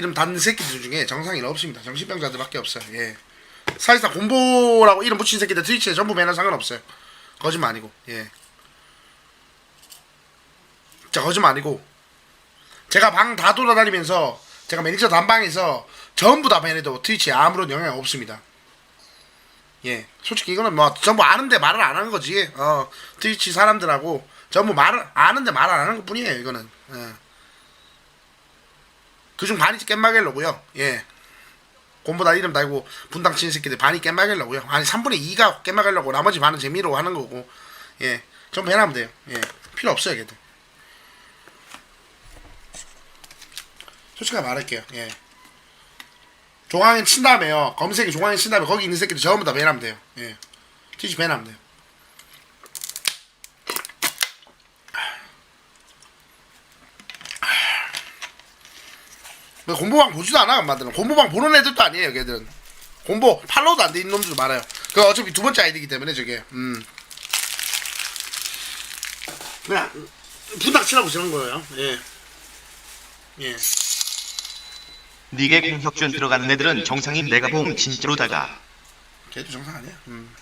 이름 닫는 새끼들 중에 정상인 없습니다. 정신병자들밖에 없어요. 예. 사실상 곰보라고 이름 붙인 새끼들 트위치에 전부 매는 상관없어요. 거짓말 아니고. 예. 자 거짓말 아니고. 제가 방 다 돌아다니면서 제가 매니저 단방에서 전부 다 밴해도 트위치에 아무런 영향 없습니다. 예, 솔직히 이거는 뭐 전부 아는데 말을 안 하는 거지. 어, 트위치 사람들하고 전부 말을 아는데 말안 하는 것 뿐이에요. 이거는. 예. 그중 반이 깻마갤러고요. 예. 곰보다 이름 달고 분당 치는 새끼들 반이 깻마갤러고요. 아니 3분의 2가 깻마갤러고 나머지 반은 재미로 하는 거고. 예. 전 배나면 돼요. 예. 필요 없어요, 걔들. 솔직하게 말할게요. 예. 종황인 친 다음에요. 검색에 종황인 친 다음에 거기 있는 새끼들 전부 다 배나면 돼요. 예. 티지 배나면 돼요. 공보방 보지도 않아 엄마들은. 공보방 보는 애들도 아니에요 걔들은. 공보 팔로우도 안 돼 있는 놈들도 많아요. 그 어차피 두 번째 아이디기 때문에 저게. 음. 그냥 분당 치라고 저런 거예요. 예. 예. 니게 공혁준 들어가는 애들은 정상인 내가 봄 진짜로다가. 걔도 정상 아니야 음.